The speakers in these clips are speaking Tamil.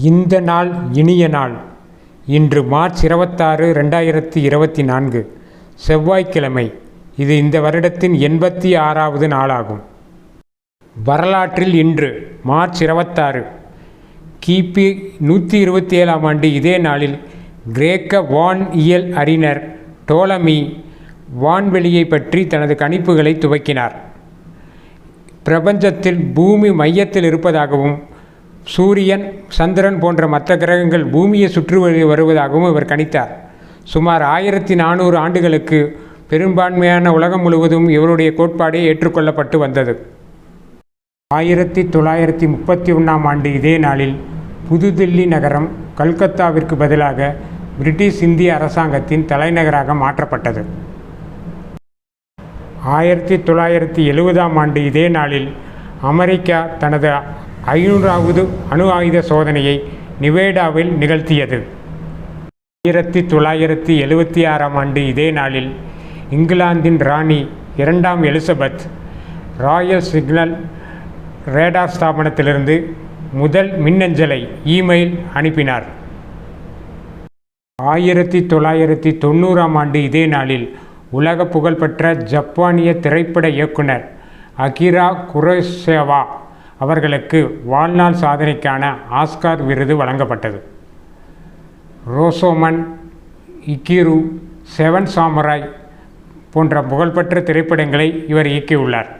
இந்த நாள் இனிய நாள். இன்று மார்ச் இருபத்தாறு ரெண்டாயிரத்தி இருபத்தி நான்கு. செவ்வாய்க்கிழமை. இது இந்த வருடத்தின் எண்பத்தி ஆறாவது நாளாகும். வரலாற்றில் இன்று மார்ச் இருபத்தாறு. கிபி நூற்றி இருபத்தி ஏழாம் ஆண்டு இதே நாளில் கிரேக்க வான்இயல் அறிஞர் டோலமி வான்வெளியை பற்றி தனது கணிப்புகளை துவக்கினார். பிரபஞ்சத்தில் பூமி மையத்தில் இருப்பதாகவும் சூரியன் சந்திரன் போன்ற மற்ற கிரகங்கள் பூமியை சுற்றி வருவதாகவும் இவர் கணித்தார். சுமார் ஆயிரத்தி நானூறு ஆண்டுகளுக்கு பெரும்பான்மையான உலகம் முழுவதும் இவருடைய கோட்பாடே ஏற்றுக்கொள்ளப்பட்டு வந்தது. ஆயிரத்தி தொள்ளாயிரத்தி முப்பத்தி ஒன்றாம் ஆண்டு இதே நாளில் புதுதில்லி நகரம் கல்கத்தாவிற்கு பதிலாக பிரிட்டிஷ் இந்திய அரசாங்கத்தின் தலைநகராக மாற்றப்பட்டது. ஆயிரத்தி தொள்ளாயிரத்தி எழுவதாம் ஆண்டு இதே நாளில் அமெரிக்கா தனது ஐநூறாவது அணு ஆயுத சோதனையை நிவேடாவில் நிகழ்த்தியது. ஆயிரத்தி தொள்ளாயிரத்தி எழுபத்தி ஆறாம் ஆண்டு இதே நாளில் இங்கிலாந்தின் ராணி இரண்டாம் எலிசபெத் ராயல் சிக்னல் ரேடார் ஸ்தாபனத்திலிருந்து முதல் மின்னஞ்சலை இமெயில் அனுப்பினார். ஆயிரத்தி தொள்ளாயிரத்தி தொண்ணூறாம் ஆண்டு இதே நாளில் உலக புகழ்பெற்ற ஜப்பானிய திரைப்பட இயக்குனர் அகிரா குரோசேவா அவர்களுக்கு வாழ்நாள் சாதனைக்கான ஆஸ்கார் விருது வழங்கப்பட்டது. ரோசோமன் இக்கிரு செவன் சாமராய் போன்ற புகழ்பெற்ற திரைப்படங்களை இவர் இயக்கியுள்ளார்.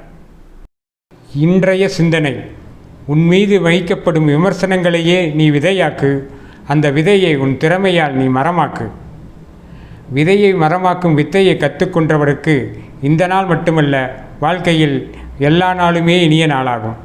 இன்றைய சிந்தனை உன் மீது வகிக்கப்படும் விமர்சனங்களையே நீ விதையாக்கு அந்த விதையை உன் திறமையால் நீ மரமாக்கு. விதையை மரமாக்கும் வித்தையை கற்றுக்கொண்டவருக்கு இந்த நாள் மட்டுமல்ல வாழ்க்கையில் எல்லா நாளுமே இனிய நாளாகும்.